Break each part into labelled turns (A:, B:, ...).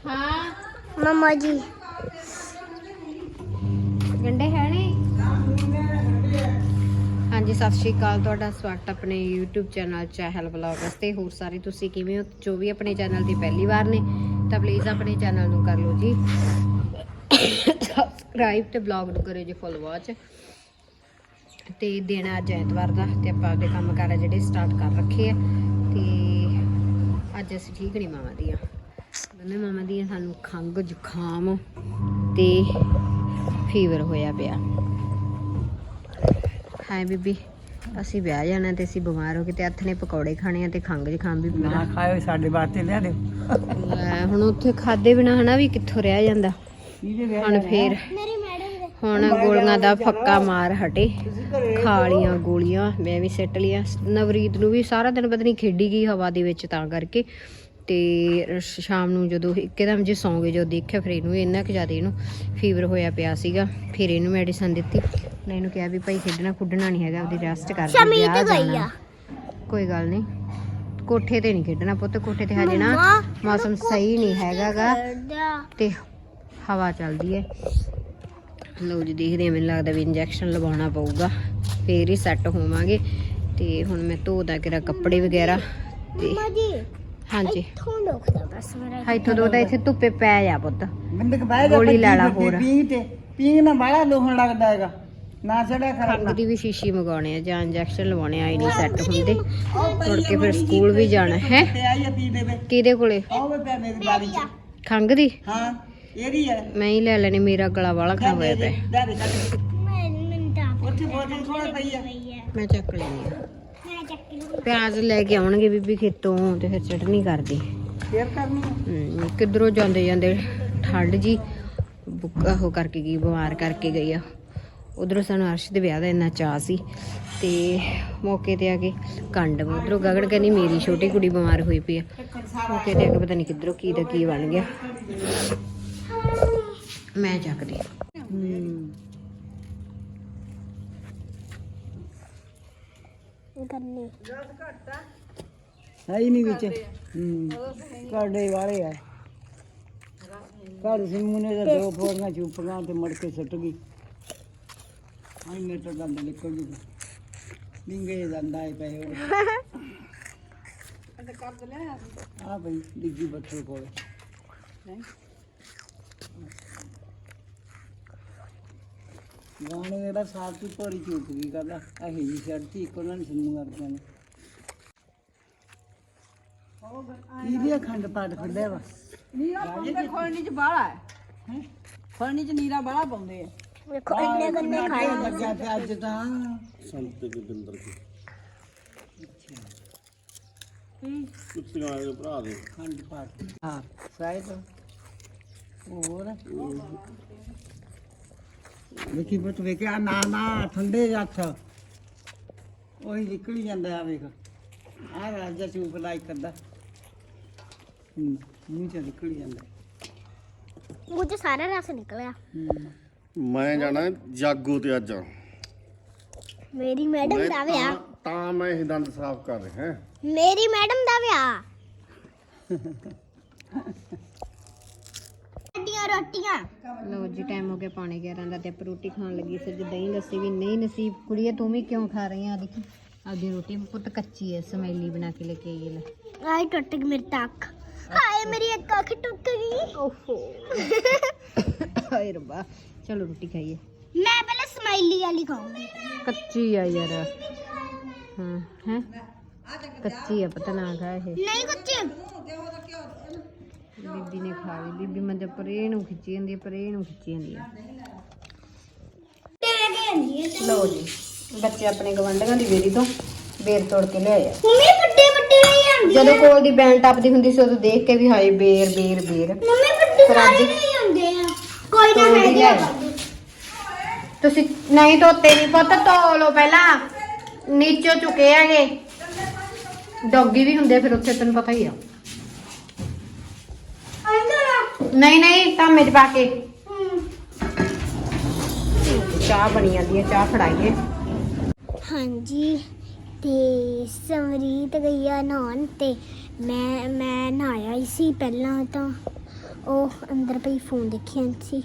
A: ਹਾਂ।
B: ਮਮਾ ਜੀ।
A: ਗੰਡੇ ਹੈ ਨਹੀਂ? ਹਾਂਜੀ ਸਤਿ ਸ਼੍ਰੀ ਅਕਾਲ। ਤੁਹਾਡਾ ਸਵਾਗਤ ਆਪਣੇ YouTube ਚੈਨਲ ਚਾਹਲ ਵਲੌਗਸ ਤੇ। ਹੋਰ ਸਾਰੇ ਤੁਸੀਂ ਕਿਵੇਂ ਹੋ? ਜੋ ਵੀ ਆਪਣੇ ਚੈਨਲ ਦੀ ਪਹਿਲੀ ਵਾਰ ਨੇ ਤਾਂ ਪਲੀਜ਼ ਆਪਣੇ ਚੈਨਲ ਨੂੰ ਕਰ ਲਓ ਜੀ। ਸਬਸਕ੍ਰਾਈਬ ਤੇ ਬਲੌਗ ਨੂੰ ਕਰਿਓ ਜੀ ਫੋਲੋ ਵਾਚ ਤੇ ਦਿਨ ਅੱਜ ਐਤਵਾਰ ਦਾ ਤੇ ਆਪਾਂ ਆਪਦੇ ਕੰਮ ਕਾਰ ਜਿਹੜੇ ਸਟਾਰਟ ਕਰ ਰੱਖੇ ਆ। ਤੇ ਅੱਜ ਅਸੀਂ ਠੀਕ ਨਹੀਂ ਮਾਵਾਂ ਦੀਆਂ। ਦੋਨੇ ਮਾਵਾਂ ਦੀਆਂ ਸਾਨੂੰ ਖੰਘ ਜ਼ੁਕਾਮ ਤੇ ਫੀਵਰ ਹੋਇਆ ਪਿਆ। ਹਾਏ ਬੀਬੀ ਅਸੀਂ ਵਿਆਹ ਜਾਣਾ ਤੇ ਅਸੀਂ ਬਿਮਾਰ ਹੋ ਗਏ ਤੇ ਹੱਥ ਨੇ ਪਕੌੜੇ ਖਾਣੇ ਆ ਤੇ ਖੰਘ ਜ਼ੁਕਾਮ ਵੀ
C: ਨਾ ਖਾਇਓ ਸਾਡੇ ਵਾਸਤੇ ਲਿਆ ਦਿਓ।
A: ਹੁਣ ਉੱਥੇ ਖਾਦੇ ਬਿਨਾ ਹਨਾ ਵੀ ਕਿੱਥੋਂ ਰਹਿ ਜਾਂਦਾ? ਹੁਣ ਫੇਰ
B: ਮੇਰੀ ਮੈਡਮ ਦੇ
A: ਹੁਣ ਗੋਲੀਆਂ ਦਾ ਫੱਕਾ ਮਾਰ ਹਟੇ। ਖਾ ਲੀਆਂ ਗੋਲੀਆਂ ਮੈਂ ਵੀ ਸਿੱਟ ਲੀਆਂ ਨਵਰੀਤ ਨੂੰ ਵੀ ਸਾਰਾ ਦਿਨ ਪਤਾ ਨਹੀਂ ਖੇਡੀ ਗਈ ਹਵਾ ਦੇ ਵਿੱਚ ਤਾਂ ਕਰਕੇ। ਤੇ ਸ਼ਾਮ ਨੂੰ ਜਦੋਂ ਇੱਕਦਮ ਜੇ ਸੌਂ ਗਏ ਜੋ ਦੇਖਿਆ ਫਿਰ ਇਹਨੂੰ ਇੰਨਾ ਕੁ ਜ਼ਿਆਦਾ ਇਹਨੂੰ ਫੀਵਰ ਹੋਇਆ ਪਿਆ ਸੀਗਾ ਫਿਰ ਇਹਨੂੰ ਮੈਡੀਸਨ ਦਿੱਤੀ। ਮੈਂ ਇਹਨੂੰ ਕਿਹਾ ਵੀ ਭਾਈ ਖੇਡਣਾ ਖੁੱਡਣਾ ਨਹੀਂ ਹੈਗਾ ਆਪਦੀ ਰੈਸਟ ਕਰ
B: ਸ਼ਮੀ ਤੇ ਗਈ। ਆ।
A: ਕੋਈ ਗੱਲ ਨਹੀਂ ਕੋਠੇ ਤੇ ਨਹੀਂ ਖੇਡਣਾ ਪੁੱਤ ਕੋਠੇ ਤੇ ਹਜੇ ਨਾ ਮੌਸਮ ਸਹੀ ਨਹੀਂ ਹੈਗਾਗਾ।
B: ਦਾ
A: ਤੇ ਹਵਾ ਚੱਲਦੀ ਹੈ ਲਓ ਜੀ ਦੇਖਦੇ ਹਾਂ ਮੈਨੂੰ ਲੱਗਦਾ ਵੀ ਇੰਜੈਕਸ਼ਨ ਲਵਾਉਣਾ ਪਊਗਾ। ਫੇਰ ਹੀ ਸੈੱਟ ਹੋਵਾਂਗੇ। ਤੇ ਹੁਣ ਮੈਂ ਧੋਦਾ ਕਿਰਾ ਕੱਪੜੇ ਵਗੈਰਾ। ਤੇ ਹਾਂਜੀ।
B: ਇੱਥੋਂ ਦੁਖਦਾ ਬਸ ਮੇਰਾ
A: ਇੱਥੋਂ ਦੋਦਾ ਇੱਥੇ ਧੁੱਪੇ ਪੈ ਜਾ ਪੁੱਤ।
C: ਬਿੰਦਕ ਬਹਿ ਜਾ
A: ਗੋਲੀ ਲੈ ਹੋਰ।
C: ਪੀਂਘ ਤੇ ਨਾਲ ਬਾਹਲਾ ਲੋਹਣ ਲੱਗਦਾ ਹੈਗਾ। ਨਾ ਚੜਿਆ
A: ਖੰਘ
C: ਕਰਨਾ
A: ਦੀ ਵੀ ਸ਼ੀਸ਼ੀ ਮੰਗਾਉਣੇ ਆ ਜਾਂ ਇੰਜੈਕਸ਼ਨ ਲਵਾਉਣੇ ਆਈ ਨਹੀਂ ਸੈੱਟ ਹੁੰਦੇ। ਮੁੜ ਕੇ ਫਿਰ ਸਕੂਲ ਵੀ ਜਾਣਾ ਹੈ?
C: ਤੇ ਆਈ ਆ ਪੀ ਦੇਵੇ
A: ਕਿਹਦੇ ਕੋਲੇ?
C: ਆਓ ਵੇ ਪਿਆ ਮੇਰੀ ਬਾਰੀ ਚ।
A: ਖੰਘ ਦੀ?
C: ਹਾਂ ਇਹਦੀ ਹੈ
A: ਮੈਂ ਹੀ ਲੈ ਲੈਣੀ ਮੇਰਾ ਗਲਾ ਵਾਲਾ ਖਰਾਬ ਹੋਇਆ ਪਿਆ।
B: ਮੈਂ ਮੈਨੂੰ ਤਾਂ
C: ਉੱਥੇ ਬੋਤਲ ਕੋਲ ਪਈ ਆ।
B: ਪਈ ਹੈ
A: ਮੈਂ ਚੱਕ ਲੈਣੀ ਆ। ਪਿਆਜ਼ ਲੈ ਕੇ ਆਉਣਗੇ ਬੀਬੀ ਖੇਤੋਂ ਤੇ ਫਿਰ ਚਟਨੀ ਕਰਦੀ।
C: ਫੇਰ ਕਰਨੀ
A: ਕਿੱਧਰੋਂ ਜਾਂਦੇ ਜਾਂਦੇ ਠੰਡ ਜੀ ਬੁੱਕ- ਉਹ ਕਰਕੇ ਗਈ ਬਿਮਾਰ ਕਰਕੇ ਗਈ ਆ। ਉਧਰੋਂ ਸਾਨੂੰ ਅਰਸ਼ ਦੇ ਵਿਆਹ ਦਾ ਇੰਨਾ ਚਾਅ ਸੀ ਤੇ ਮੌਕੇ ਤੇ ਆ ਕੇ ਕੰਡ ਉਧਰੋਂ ਗਗੜ ਕਹਿੰਦੀ ਮੇਰੀ ਛੋਟੀ ਕੁੜੀ ਬਿਮਾਰ ਹੋਈ ਪਈ ਆ। ਮੌਕੇ ਤੇ ਆ ਕੇ ਪਤਾ ਨਹੀਂ ਕਿੱਧਰੋਂ ਕੀ ਦਾ ਕੀ ਬਣ ਗਿਆ। ਮੈਂ ਚੱਕਦੀ।
C: ਹੂੰ।
B: ਕਰਨੀ
C: ਹੈ ਹੀ ਨਹੀਂ ਵਿੱਚ ਹੂੰ ਕਾਡੇ ਵਾਲੇ ਆ ਘਰ ਸਿੰਮੂ ਨੇ ਤਾਂ ਦੋ ਫੋੜੀਆਂ ਚੁੱਪੀਆਂ ਤੇ ਮੁੜ ਕੇ ਸੁੱਟ ਗਈ ਆਈ ਮੇਰੇ ਤੋਂ ਦੰਦ ਨਿਕਲ ਜੂ ਲਿੰਗੇ ਦੰਦਾ ਹੈ ਪਏ ਆ ਬਈ ਡਿੱਗੀ ਬੱਠਲ ਕੋਲ ਗਾਣੇ ਇਹਦਾ ਸਾਫ਼ ਦੀ ਭੋਰੀ ਚੁੱਪ ਗਈ ਕਰਦਾ ਇਹ ਜੀ ਛੱਡਤੀ ਇੱਕ ਉਹਨਾਂ ਨੇ ਸਿੰਮੂ ਕਰਦੇ ਨੇ। ਇਹਦੀ ਅਖੰਡ ਪਾਠ ਖੜਿਆ ਵਾ।
D: ਨੀਰਾ ਪਾਉਂਦੇ ਖੋਲਣੀ ਚ ਬਾਹਲਾ ਹੈ। ਖੋਲਣੀ ਚ ਨੀਰਾ ਬਾਹਲਾ ਪਾਉਂਦੇ ਆ।
B: ਵੇਖੋ ਇੰਨੇ ਗੰਨੇ ਖਾਏ
C: ਲੱਗਿਆ ਤੇ ਅੱਜ ਤਾਂ। ਖੰਡ ਪਾਠ। ਹਾਂ ਸ਼ਾਇਦ ਹੋਰ। ਵੇਖੀ ਬਤ ਵੇਖਿਆ ਨਾ ਨਾ ਠੰਡੇ ਹੱਥ। ਉਹੀ ਨਿਕਲ ਜਾਂਦਾ ਆ ਵੇਖ। ਆ ਰਾਜਾ ਚੂਪ ਲਾਈਕ ਕਰਦਾ ਹੂੰ ਮੂੰਹ ਚ ਨਿਕਲ ਜਾਂਦਾ।
B: ਮੂੰਹ ਚ ਸਾਰਾ ਰਸ ਨਿਕਲਿਆ।
C: ਹੂੰ।
E: ਮੈਂ ਜਾਣਾ ਜਾਗੋ ਤੇ ਅੱਜ।
B: ਮੇਰੀ ਮੈਡਮ
E: ਮੈਂ
B: ਦਾ ਵਿਆਹ।
E: ਤਾਂ- ਤਾਂ ਮੈਂ ਇਹ ਦੰਦ ਸਾਫ਼ ਕਰ ਰਿਹਾ।
B: ਮੇਰੀ ਮੈਡਮ ਦਾ ਵਿਆਹ। ਰੋਟੀਆਂ ਰੋਟੀਆਂ
A: ਲਓ ਜੀ ਟਾਈਮ ਹੋ ਗਿਆ ਪੌਣੇ 11 ਦਾ ਤੇ ਆਪਾਂ ਰੋਟੀ ਖਾਣ ਲੱਗੀ ਸੀ ਅੱਜ ਦਹੀਂ ਲੱਸੀ ਵੀ ਨਹੀਂ ਨਸੀਬ ਕੁੜੀਏ ਤੂੰ ਵੀ ਕਿਉਂ ਖਾ ਰਹੀ ਆ ਦੇਖੀ ਆਪਦੀ ਰੋਟੀ ਪੁੱਤ ਕੱਚੀ ਐ ਸਮੈਲੀ ਬਣਾ ਕੇ ਲੈ ਕੇ ਆਈ ਲੈ
B: ਆਈ ਟੁੱਟ ਗਈ ਮੇਰੀ ਤਾਂ ਅੱਖ ਹਾਏ ਮੇਰੀ ਇੱਕ ਅੱਖ ਟੁੱਟ ਗਈ
A: ਓਹੋ ਹਾਏ ਰੱਬਾ ਚਲੋ ਰੋਟੀ ਖਾਈਏ
B: ਮੈਂ ਪਹਿਲਾਂ ਸਮਾਈਲੀ ਵਾਲੀ ਖਾਊਂਗੀ
A: ਕੱਚੀ ਆ ਯਾਰ ਹਾਂ ਹੈ ਕੱਚੀ ਆ ਪਤਾ ਨਾ ਖਾ ਇਹ
B: ਨਹੀਂ ਕੁਝ
A: ਬੀਬੀ ਨੇ ਖਾ ਲਈ। ਬੀਬੀ ਮੰਦੇ ਪਰੇ ਨੂੰ ਖਿੱਚੀ ਜਾਂਦੀ ਆ, ਪਰੇ ਨੂੰ ਖਿੱਚੀ ਜਾਂਦੀ ਆ ਲਓ ਜੀ ਬੱਚੇ ਆਪਣੇ ਗਵੰਡੀਆਂ ਦੀ ਵੇਰੀ ਤੋਂ ਬੇਰ ਤੋੜ ਕੇ ਲਿਆਏ ਆ
B: ਮੰਮੀ ਵੱਡੇ ਵੱਡੇ ਨਹੀਂ ਆਉਂਦੇ
A: ਜਦੋਂ ਕੋਲ ਦੀ ਬੈਂਡ ਟੱਪਦੀ ਹੁੰਦੀ ਸੀ ਉਦੋਂ ਦੇਖ ਕੇ ਵੀ ਹਾਏ ਬੇਰ ਬੇਰ ਬੇਰ।
B: ਮੰਮੀ ਵੱਡੇ ਸਾਰੇ ਨਹੀਂ ਆਉਂਦੇ ਆ। ਕੋਈ ਨਾ
A: ਹੀ ਲਿਆਏ।
B: ਆ।
A: ਤੁਸੀਂ ਨਹੀਂ ਧੋਤੇ ਨਹੀਂ ਪੁੱਤ ਧੋ ਲਓ ਪਹਿਲਾਂ। ਨੀਚੋਂ ਚੁੱਕੇ ਹੈਗੇ। ਡੌਗੀ ਵੀ ਹੁੰਦੇ ਫਿਰ ਉੱਥੇ ਤੈਨੂੰ ਪਤਾ ਹੀ ਆ
B: ਅੰਦਰ
A: ਨਹੀਂ ਨਹੀਂ, ਧਾਮੇ ਚ ਪਾ ਕੇ। ਚਾਹ ਬਣੀ ਜਾਂਦੀ ਹੈ, ਚਾਹ ਫੜਾਈਏ।
B: ਹਾਂਜੀ, ਤੇ ਸਮਰੀਤ ਗਈ ਨਹਾਉਣ ਤੇ ਮੈਂ ਮੈਂ ਨਹਾਇਆ ਹੀ ਸੀ ਪਹਿਲਾਂ ਤਾਂ। ਉਹ ਅੰਦਰ ਪਈ ਫੋਨ ਦੇਖੀ ਸੀ।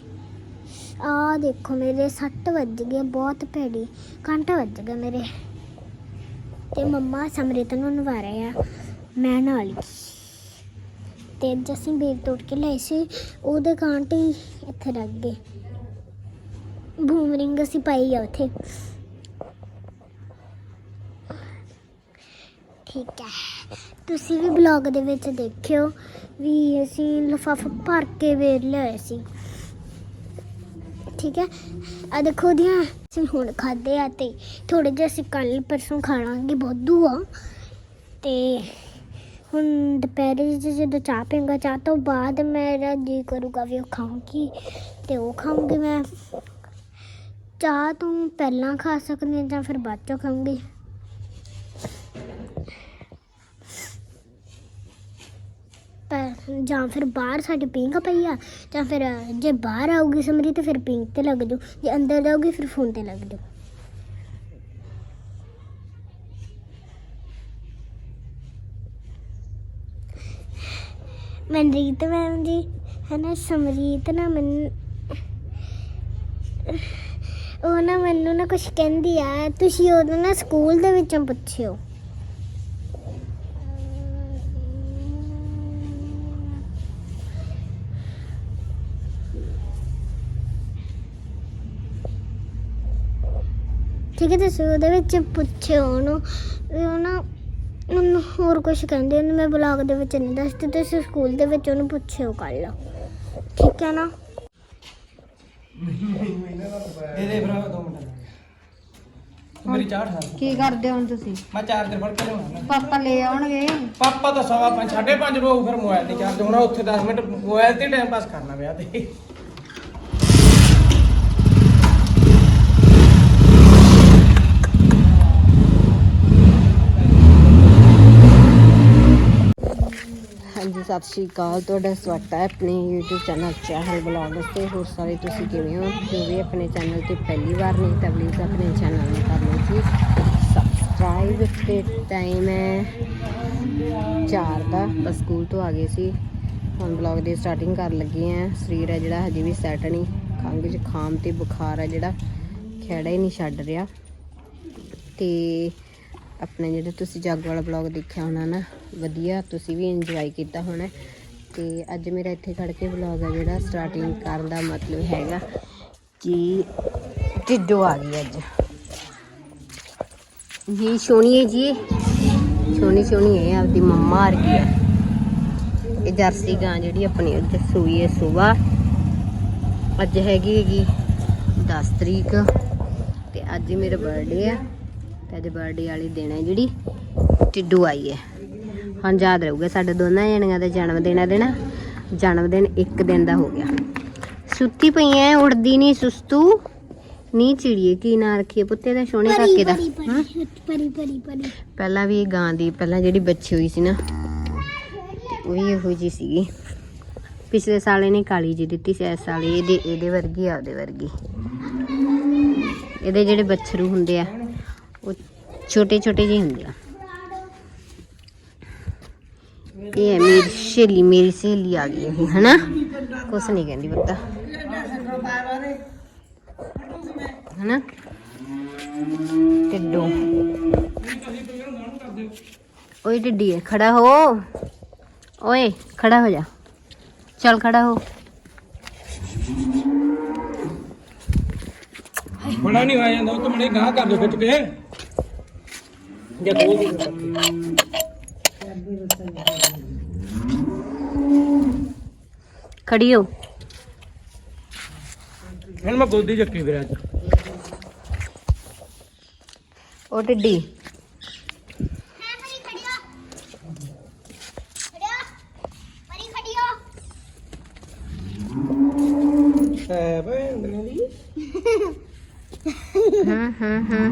B: ਆ ਦੇਖੋ ਮੇਰੇ 6 ਵੱਜ ਗਏ, ਬਹੁਤ ਭੈੜੀ ਘੰਟਾ ਵੱਜ ਗਿਆ ਮੇਰੇ। ਤੇ ਮੰਮਾ ਸਮਰੀਤ ਨੂੰ ਨਵਾ ਰਹੇ ਆ, ਮੈਂ ਨਾਲ ਹੀ। ਤੇ ਅਸੀਂ ਬੇਰ ਤੋੜ ਕੇ ਲਏ ਸੀ, ਉਹਦੇ ਕਾਂਟੇ ਇੱਥੇ ਰੱਖ ਗਏ। ਬੂਮਰਿੰਗ ਅਸੀਂ ਪਾਈ ਆ ਉੱਥੇ। ਠੀਕ ਹੈ। ਤੁਸੀਂ ਵੀ ਬਲੌਗ ਦੇ ਵਿੱਚ ਦੇਖਿਓ ਵੀ ਅਸੀਂ ਲਿਫਾਫਾ ਭਰ ਕੇ ਵੇਰ ਲਿਆਏ ਸੀ। ਠੀਕ ਹੈ। ਆ ਦੇਖੋ ਦੀਆਂ ਅਸੀਂ ਹੁਣ ਖਾਦੇ ਆ ਤੇ ਥੋੜੇ ਜਿਹਾ ਅਸੀਂ ਕੱਲ ਪਰਸੋਂ ਖਾਣਾਂਗੇ ਬਹੁਤ ਆ। ਤੇ ਹੁਣ ਦੁਪਹਿਰੇ 'ਚ ਜਦੋਂ ਚਾਹ ਪੀਂਗਾ ਚਾਹ ਤੋਂ ਬਾਅਦ ਮੇਰਾ ਜੀ ਕਰੂਗਾ ਵੀ ਉਹ ਖਾਊਂਗੀ ਤੇ ਉਹ ਖਾਊਂਗੀ ਮੈਂ। ਚਾਹ ਤੋਂ ਪਹਿਲਾਂ ਖਾ ਸਕਦੀ ਹਾਂ ਜਾਂ ਫਿਰ ਬਾਅਦ ਚੋਂ ਖਾਊਂਗੀ। ਜਾਂ ਫਿਰ ਬਾਹਰ ਸਾਡੇ ਪਿੰਕ ਪਈ ਆ, ਜਾਂ ਫਿਰ ਜੇ ਬਾਹਰ ਆਊਗੀ ਸਮਰੀ ਤੇ ਫਿਰ ਪਿੰਕ ਤੇ ਲੱਗ ਜਾਊ, ਜੇ ਅੰਦਰ ਜਾਊਗੀ ਫਿਰ ਫੋਨ ਤੇ ਲੱਗ ਜਾਊ। ਮਨਰੀਤ ਮੈਮ ਜੀ ਹੈ ਨਾ, ਸਮਰੀਤ ਨਾ ਮਨ ਉਹ ਨਾ ਮੈਨੂੰ ਨਾ ਕੁਝ ਕਹਿੰਦੀ ਆ, ਤੁਸੀਂ ਉਹਨੂੰ ਨਾ ਸਕੂਲ ਦੇ ਵਿੱਚੋਂ ਪੁੱਛਿਓ। ਠੀਕ ਹੈ, ਤੁਸੀਂ ਉਹਦੇ ਵਿੱਚ ਪੁੱਛਿਓ ਉਹਨੂੰ ਉਹ ਨਾ ਉਹਨੂੰ ਹੋਰ ਕੁਝ ਕਹਿੰਦੇ ਉਹਨੂੰ ਮੈਂ ਬਲੌਗ ਦੇ ਵਿੱਚ ਨਹੀਂ ਦੱਸਦੀ ਤੁਸੀਂ ਸਕੂਲ ਦੇ ਵਿੱਚ ਉਹਨੂੰ ਪੁੱਛਿਓ ਕੱਲ ਠੀਕ ਹੈ ਨਾ?
F: ਦੇ ਦੇ ਭਰਾ ਦੋ ਮਿੰਟ। ਮੇਰੀ ਚਾਹ ਠਾ
A: ਕੀ ਕਰਦੇ ਹੋ ਹੁਣ ਤੁਸੀਂ?
F: ਮੈਂ ਚਾਰਜਰ ਫੜ ਕੇ ਲਿਆਉਣਾ।
A: ਪਾਪਾ ਲੈ ਆਉਣਗੇ?
F: ਪਾਪਾ ਤਾਂ ਸਵਾ ਪੰਜ ਸਾਢੇ ਪੰਜ ਰੋ ਫਿਰ ਮੋਬਾਈਲ ਨਹੀਂ ਚਾਰਜ। ਹੋਣਾ ਉੱਥੇ 10 ਮਿੰਟ ਮੋਬਾਈਲ ਤੇ ਟਾਈਮ ਪਾਸ ਕਰਨਾ ਵਿਆਹ ਤੇ
A: ਹਾਂਜੀ ਸਤਿ ਸ਼੍ਰੀ ਅਕਾਲ। ਤੁਹਾਡਾ ਸਵਾਗਤ ਹੈ ਆਪਣੇ YouTube ਚੈਨਲ ਚਾਹਲ ਬਲੌਗਸ ਤੇ। ਹੋਰ ਸਾਰੇ ਤੁਸੀਂ ਕਿਵੇਂ ਹੋ? ਜੋ ਵੀ ਆਪਣੇ ਚੈਨਲ ਤੇ ਪਹਿਲੀ ਵਾਰ ਨਹੀਂ ਤਾਂ ਪਲੀਜ਼ ਆਪਣੇ ਚੈਨਲ ਨੂੰ ਕਰ ਲਓ ਜੀ। ਸਬਸਕ੍ਰਾਈਬ ਤੇ ਟਾਈਮ ਹੈ ਚਾਰ ਦਾ। ਬਸ ਸਕੂਲ ਤੋਂ ਆ ਗਏ ਸੀ। ਹੁਣ ਬਲੌਗ ਦੀ ਸਟਾਰਟਿੰਗ ਕਰਨ ਲੱਗੇ ਆ ਸਰੀਰ ਹੈ ਜਿਹੜਾ, ਹਜੇ ਵੀ ਸੈੱਟ ਨਹੀਂ। ਖੰਘ ਜ਼ੁਕਾਮ ਤੇ ਬੁਖਾਰ ਹੈ ਜਿਹੜਾ। ਖੇੜਾ ਹੀ ਨਹੀਂ ਛੱਡ ਰਿਹਾ। ਤੇ ਆਪਣੇ ਜਿਹੜੇ ਤੁਸੀਂ ਜੱਗ ਵਾਲਾ ਬਲੌਗ ਦੇਖਿਆ ਹੋਣਾ ਨਾ, ਵਧੀਆ, ਤੁਸੀਂ ਵੀ ਇੰਜੋਏ ਕੀਤਾ ਹੋਣਾ। ਤੇ ਅੱਜ ਮੇਰਾ ਇੱਥੇ ਖੜ ਕੇ ਬਲੌਗ ਆ ਜਿਹੜਾ ਸਟਾਰਟਿੰਗ ਕਰਨ ਦਾ ਮਤਲਬ ਹੈਗਾ ਕਿ ਟਿੱਡੋ ਆ ਗਈ ਅੱਜ। ਜੀ ਸੋਹਣੀ ਹੈ ਜੀ ਸੋਹਣੀ ਸੋਹਣੀ ਹੈ ਆਪਦੀ ਮੰਮਾ ਆ। ਰਹੀ ਹੈ ਇਹ ਜਰਸੀ ਗਾਂ ਜਿਹੜੀ ਆਪਣੀ ਅੱਜ ਸੂਈ ਹੈ ਸਵੇਰ ਅੱਜ ਹੈਗੀ ਹੈਗੀ 10 ਤਰੀਕ, ਤੇ ਅੱਜ ਮੇਰਾ ਬਰਥਡੇ ਆ। ਤੇ ਅੱਜ ਬਰਥਡੇ ਵਾਲੀ ਦਿਨ ਹੈ ਜਿਹੜੀ ਟਿੱਡੂ ਆਈ ਹੈ। ਹੁਣ ਯਾਦ ਰਹੂਗਾ ਸਾਡੇ ਦੋਨਾਂ ਜਣੀਆਂ ਦਾ ਜਨਮ ਦਿਨ ਹੈ ਦੇਣਾ ਜਨਮ ਦਿਨ ਇੱਕ ਦਿਨ ਦਾ ਹੋ ਗਿਆ। ਸੁੱਤੀ ਪਈ ਐ ਉੜਦੀ ਨਹੀਂ ਸੁਸਤੂ। ਨੀ ਚਿੜੀਏ ਕੀ ਨਾਂ ਰੱਖੀਏ ਪੁੱਤੇ ਦਾ ਸੋਹਣੇ ਕਾਕੇ ਦਾ?
B: ਪਰੀ ਪਰੀ ਪਰੀ
A: ਪਹਿਲਾਂ ਵੀ ਇਹ ਗਾਂ ਦੀ ਪਹਿਲਾਂ ਜਿਹੜੀ ਬੱਚੀ ਹੋਈ ਸੀ ਨਾ ਉਹ ਵੀ ਇਹੋ ਜੀ ਸੀਗੀ। ਪਿਛਲੇ ਸਾਲ ਇਹਨੇ ਕਾਲੀ ਜੀ ਦਿੱਤੀ ਸੀ ਇਸ ਸਾਲ ਇਹਦੇ ਇਹਦੇ ਵਰਗੀ ਆ ਉਹਦੇ ਵਰਗੀ। ਇਹਦੇ ਜਿਹੜੇ ਬੱਛਰੂ ਹੁੰਦੇ ਆ ਉਹ ਛੋਟੇ ਛੋਟੇ ਜਿਹੇ ਹੁੰਦੇ ਆ। ਇਹ ਹੈ ਮੇਰੀ ਸਹੇਲੀ ਮੇਰੀ ਸਹੇਲੀ ਆ ਗਈ ਇਹ ਹਨਾ? ਕੁਛ ਨਹੀਂ ਕਹਿੰਦੀ ਪਤਾ। ਹਨਾ? ਟਿੱਡੋ ਓਏ ਟਿੱਡੀ ਹੈ, ਖੜਾ ਹੋ। ਓਏ, ਖੜਾ ਹੋ ਜਾ। ਚੱਲ ਖੜਾ ਹੋ।
F: ਬੜਾ ਨਹੀਂ ਹੋਇਆ ਜਾਂਦਾ, ਉਹ ਤਾਂ ਮੜੇ ਗਾਹ ਕਰ ਦੋ ਖਿੱਚ ਕੇ। ਜੇ ਦੀ
A: ਖੜੀ ਹੋ।
F: ਹੁਣ ਮੈਂ ਗੋਦੀ ਚੱਕੀ ਵੀਰ ਅੱਜ।
A: ਓ ਟਿੱਡੀ।
B: ਹੈ
F: ਭੈਣ ਦੀ।
A: ਹਾਂ ਹਾਂ ਹਾਂ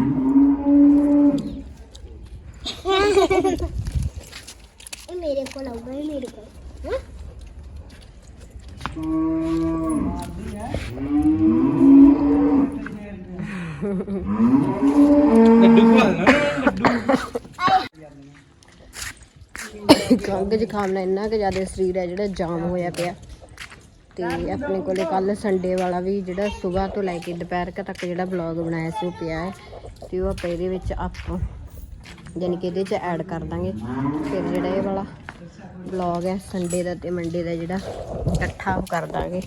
B: ਇਹ ਮੇਰੇ ਕੋਲ ਆਊਗਾ ਇਹ ਮੇਰੇ ਕੋਲ ਹਾਂ
F: ਲੱਡੂ ਖਵਾ ਦੇਣਾ ਲੱਡੂ
A: ਖੰਘ ਜ਼ੁਕਾਮ ਨਾਲ ਇੰਨਾ ਕੁ ਜ਼ਿਆਦਾ ਸਰੀਰ ਹੈ ਜਿਹੜਾ ਜਾਮ ਹੋਇਆ ਪਿਆ। ਤੇ ਆਪਣੇ ਕੋਲੇ ਕੱਲ ਸੰਡੇ ਵਾਲਾ ਵੀ ਜਿਹੜਾ ਸਵੇਰ ਤੋਂ ਲੈ ਕੇ ਦੁਪਹਿਰ ਤੱਕ ਜਿਹੜਾ ਵਲੌਗ ਬਣਾਇਆ ਸੀ, ਉਹ ਪਿਆ ਹੈ। ਤੇ ਉਹ ਆਪਾਂ ਇਹਦੇ ਵਿੱਚ ਅਪ ਯਾਨੀ ਕਿ ਇਹਦੇ 'ਚ ਐਡ ਕਰ ਦਾਂਗੇ। ਫਿਰ ਜਿਹੜਾ ਇਹ ਵਾਲਾ ਵਲੌਗ ਹੈ ਸੰਡੇ ਦਾ ਤੇ ਮੰਡੇ ਦਾ ਜਿਹੜਾ ਇਕੱਠਾ ਉਹ ਕਰ ਦਾਂਗੇ।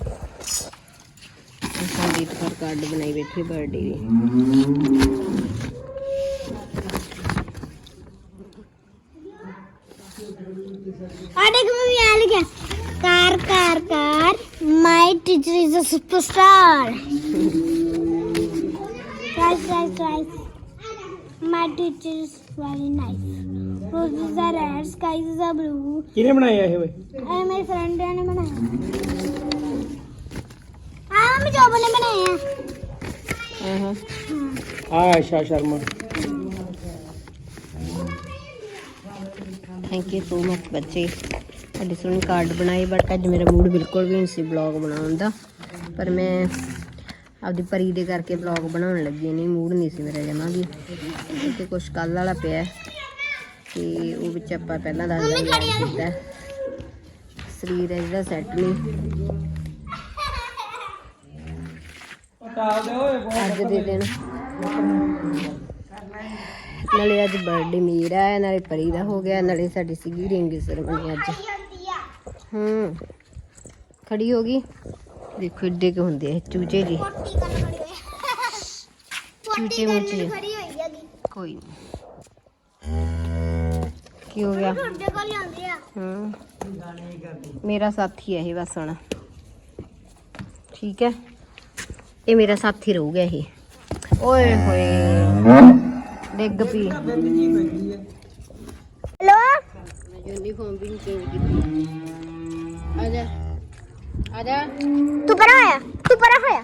A: ਸੰਦੀਪ ਕੌਰ ਕਾਰਡ ਬਣਾਈ ਬੈਠੀ ਬਰਥਡੇ ਦੀ
B: ਆ ਦੇਖ ਮੰਮੀ ਆ ਲਿਖਿਆ car car car my superstar right right right my teacher is very nice roses are red skies are blue
F: ਕਿਹਨੇ ਬਣਾਇਆ ਇਹ ਵੇ
B: ਇਹ ਮੇਰੇ ਫਰੈਂਡ ਨੇ ਬਣਾਇਆ। ਆ ਮੈਂ ਜੋਬ ਨੇ ਬਣਾਇਆ
A: ਹਾਂ ਹਾਂ।
F: ਆ Asha Sharma.
A: Thank you so much ਬੱਚੇ। ਤੁਹਾਡੇ ਸੋਹਣੇ ਕਾਰਡ ਬਣਾਏ ਬਟ ਅੱਜ ਮੇਰਾ ਮੂਡ ਬਿਲਕੁਲ ਵੀ ਨਹੀਂ ਸੀ ਬਲੌਗ ਬਣਾਉਣ ਦਾ। ਪਰ ਮੈਂ ਆਪਦੀ ਪਰੀ ਦੇ ਕਰਕੇ ਬਲੌਗ ਬਣਾਉਣ ਲੱਗੀ ਨਹੀਂ ਮੂਡ ਨਹੀਂ ਸੀ ਮੇਰਾ ਜਮਾ ਵੀ। ਤੇ ਕੁਝ ਕੱਲ ਵਾਲਾ ਪਿਆ ਤੇ ਉਹ ਵਿੱਚ ਆਪਾਂ ਪਹਿਲਾਂ ਦੱਸ ਹੈ। ਸਰੀਰ ਹੈ ਜਿਹੜਾ ਸੈੱਟ ਨਹੀਂ। ਅੱਜ ਦੇ ਦਿਨ। ਨਾਲੇ ਅੱਜ ਬਰਥਡੇ ਮੇਰਾ ਹੈ ਨਾਲੇ ਪਰੀ ਦਾ ਹੋ ਗਿਆ ਨਾਲੇ ਸਾਡੀ ਸੀਗੀ ਰਿੰਗ ਸਰਮਨੀ ਅੱਜ। ਹੂੰ ਖੜੀ ਹੋ ਗਈ। ਦੇਖੋ ਏਡੇ ਕਿ ਹੁੰਦੇ ਆ ਚੂਚੇ ਜੀ
B: ਪੋਟੀ ਕਰਨ ਖੜੀ ਹੋਈ।
A: ਚੂਚੇ। ਮੁੱਚੇ
B: ਖੜੀ ਹੋਈ ਹੈਗੀ।
A: ਕੋਈ। ਕੀ ਹੋ ਗਿਆ?
B: ਤੁਹਾਡੇ ਕੋਲ ਆਉਂਦੀ ਆ।
A: ਹੂੰ। ਮੇਰਾ ਸਾਥੀ ਹੈ ਇਹ ਬਸ ਹੁਣ। ਠੀਕ ਹੈ? ਇਹ ਮੇਰਾ ਸਾਥੀ ਰਹੂਗਾ ਇਹ। ਓਏ ਹੋਏ। ਡਿੱਗ ਪਈ।
B: ਹੈਲੋ?
A: ਯੂਨੀਫਾਰਮ ਵੀ ਨਹੀਂ ਚੇਂਜ ਕੀਤੀ। ਆ ਜਾ। ਆ ਜਾ
B: ਤੂੰ ਪਰਾ ਹੋਇਆ ਤੂੰ ਪਰਾ ਹੋਇਆ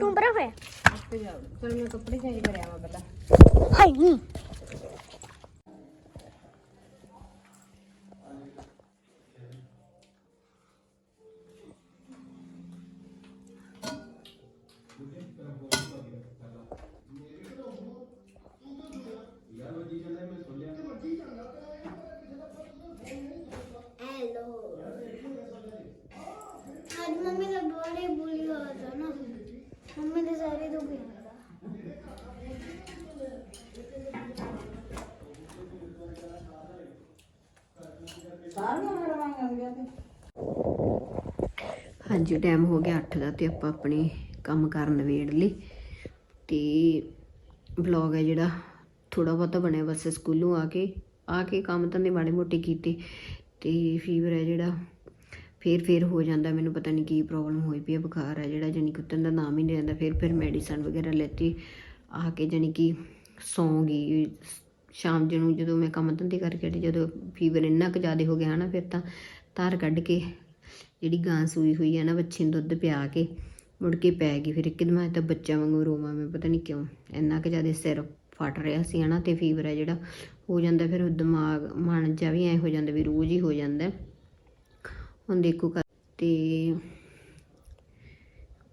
B: ਤੂੰ ਪਰਾ ਹੋਇਆ
A: ਚਲ ਮੈਂ ਕੱਪੜੇ ਚੇਂਜ ਕਰਿਆ ਵਾ ਪਤਾ
B: ਹਾਈ ਨੀ ਅੱਜ ਮੰਮੀ ਦਾ ਬੜੇ ਬੁਲੀ ਹੋਇਆ था ना ਮੰਮੀ ਦੇ ਸਾਰੇ ਦੁੱਖ ਗਿਆ
A: ਹਾਂਜੀ ਟਾਈਮ ਹੋ ਗਿਆ 8 ਦਾ ਤੇ ਆਪਾਂ ਆਪਣੇ ਕੰਮ ਕਰਨ ਵੇੜ ਲਈ ਤੇ ਵਲੌਗ ਹੈ ਜਿਹੜਾ ਥੋੜਾ ਬਹੁਤਾ ਬਣਿਆ ਬਸ ਸਕੂਲੋਂ ਆ ਕੇ ਆ ਕੇ ਕੰਮ ਤਾਂ ਮਾੜੇ ਮੋਟੇ ਕੀਤੇ ਤੇ ਫੀਵਰ ਹੈ ਜਿਹੜਾ ਫੇਰ ਫੇਰ ਹੋ ਜਾਂਦਾ, ਮੈਨੂੰ ਪਤਾ ਨਹੀਂ ਕੀ ਪ੍ਰੋਬਲਮ ਹੋਈ ਪਈ ਹੈ, ਬੁਖਾਰ ਹੈ ਜਿਹੜਾ ਜਾਨੀ ਕੁੱਤਨ ਦਾ ਨਾਮ ਹੀ ਨਹੀਂ ਲੈਂਦਾ, ਫਿਰ ਫਿਰ ਮੈਡੀਸਨ ਵਗੈਰਾ ਲੈਤੀ, ਆ ਕੇ ਜਾਨੀ ਕਿ ਸੌਂ ਗਈ, ਸ਼ਾਮ ਜਿਹੇ ਜਦੋਂ ਮੈਂ ਕੰਮ ਧੰਦੇ ਕਰਕੇ ਜਦੋਂ ਫੀਵਰ ਇੰਨਾ ਕੁ ਜ਼ਿਆਦਾ ਹੋ ਗਿਆ ਨਾ ਫਿਰ ਤਾਂ ਧਾਰ ਕੱਢ ਕੇ ਜਿਹੜੀ ਗਾਂ ਸੂਈ ਹੋਈ ਹੈ ਨਾ ਬੱਚੇ ਨੂੰ ਦੁੱਧ ਪਿਆ ਕੇ, ਮੁੜ ਕੇ ਪੈ ਗਈ ਫਿਰ ਇੱਕਦਮ ਐ ਤਾਂ ਬੱਚਾ ਵਾਂਗੂ ਰੋਵਾਂ ਮੈਂ, ਪਤਾ ਨਹੀਂ ਕਿਉਂ। ਇੰਨਾ ਕੁ ਜ਼ਿਆਦਾ ਸਿਰ ਫਟ ਰਿਹਾ ਸੀ ਹਨਾ ਤੇ ਫੀਵਰ ਹੈ ਜਿਹੜਾ, ਹੋ ਜਾਂਦਾ ਫਿਰ ਦਿਮਾਗ, ਮਨ ਜਾ ਵੀ ਐ ਹੋ ਜਾਂਦਾ ਵੀ ਰੋਜ਼ ਹੀ ਹੋ ਜਾਂਦਾ। ਹੁਣ ਦੇਖੋ ਕ- ਤੇ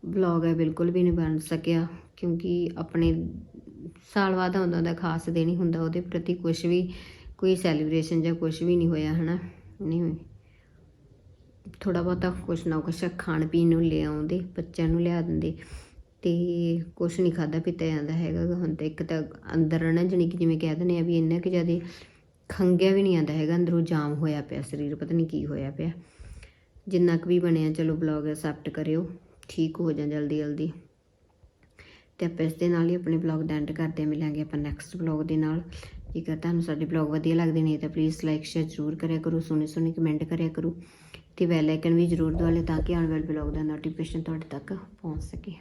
A: ਵਲੌਗ ਹੈ ਬਿਲਕੁਲ ਵੀ ਨਹੀਂ ਬਣ ਸਕਿਆ, ਕਿਉਂਕਿ ਆਪਣੇ ਸਾਲ ਬਾਅਦ ਆਉਂਦਾ ਦਾ ਖਾਸ ਦਿਨ ਹੀ ਹੁੰਦਾ, ਉਹਦੇ ਪ੍ਰਤੀ ਕੁਝ ਵੀ ਕੋਈ ਸੈਲੀਬ੍ਰੇਸ਼ਨ ਜਾਂ ਕੁਝ ਵੀ ਨਹੀਂ ਹੋਇਆ ਹਨਾ, ਨਹੀਂ ਹੋਈ। ਥੋੜਾ ਬਹੁਤਾ ਕੁਛ ਨਾ ਕੁਛ ਖਾਣ ਪੀਣ ਨੂੰ ਲੈ ਆਉਂਦੇ, ਬੱਚਿਆਂ ਨੂੰ ਲਿਆ ਦਿੰਦੇ। ਤੇ ਕੁਛ ਨਹੀਂ ਖਾਦਾ ਪੀਤਾ ਜਾਂਦਾ ਹੈਗਾ ਹੁਣ ਤਾਂ ਇੱਕ ਤਾਂ ਅੰਦਰ ਨਾ ਜਾਣੀ ਕਿ ਜਿਵੇਂ ਕਹਿ ਦਿੰਦੇ ਆ ਵੀ ਇੰਨਾ ਕਿ ਜ਼ਿਆਦਾ ਖੰਗਿਆ ਵੀ ਨਹੀਂ ਆਉਂਦਾ ਹੈਗਾ, ਅੰਦਰੋਂ ਜਾਮ ਹੋਇਆ ਪਿਆ ਸਰੀਰ, ਪਤਾ ਨਹੀਂ ਕੀ ਹੋਇਆ ਪਿਆ। ਜਿੰਨਾ ਕੁ ਵੀ ਬਣਿਆ, ਚਲੋ ਬਲੌਗ ਐਕਸੈਪਟ ਕਰਿਓ, ਠੀਕ ਹੋ ਜਾ ਜਲਦੀ ਜਲਦੀ। ਤੇ ਆਪਾਂ ਇਸ ਦੇ ਨਾਲ ਹੀ ਆਪਣੇ ਬਲੌਗ ਦਾ ਐਂਡ ਕਰਦੇ ਮਿਲਾਂਗੇ ਆਪਾਂ ਨੈਕਸਟ ਬਲੌਗ ਦੇ ਨਾਲ। ਜੇਕਰ ਤੁਹਾਨੂੰ ਸਾਡੇ ਬਲੌਗ ਵਧੀਆ ਲੱਗਦੇ ਨੇ ਤਾਂ ਪਲੀਜ਼ ਲਾਈਕ ਸ਼ੇਅਰ ਜ਼ਰੂਰ ਕਰਿਆ ਕਰੋ ਸੋਹਣੇ ਸੋਹਣੇ ਕਮੈਂਟ ਕਰਿਆ ਕਰੋ। ਤੇ ਬੈਲ ਆਈਕਨ ਵੀ ਜ਼ਰੂਰ ਦਬਾ ਲਿਓ ਤਾਂ ਕਿ ਆਉਣ ਵਾਲੇ ਬਲੌਗ ਦਾ ਨੋਟੀਫਿਕੇਸ਼ਨ ਤੁਹਾਡੇ ਤੱਕ ਪਹੁੰਚ ਸਕੇ।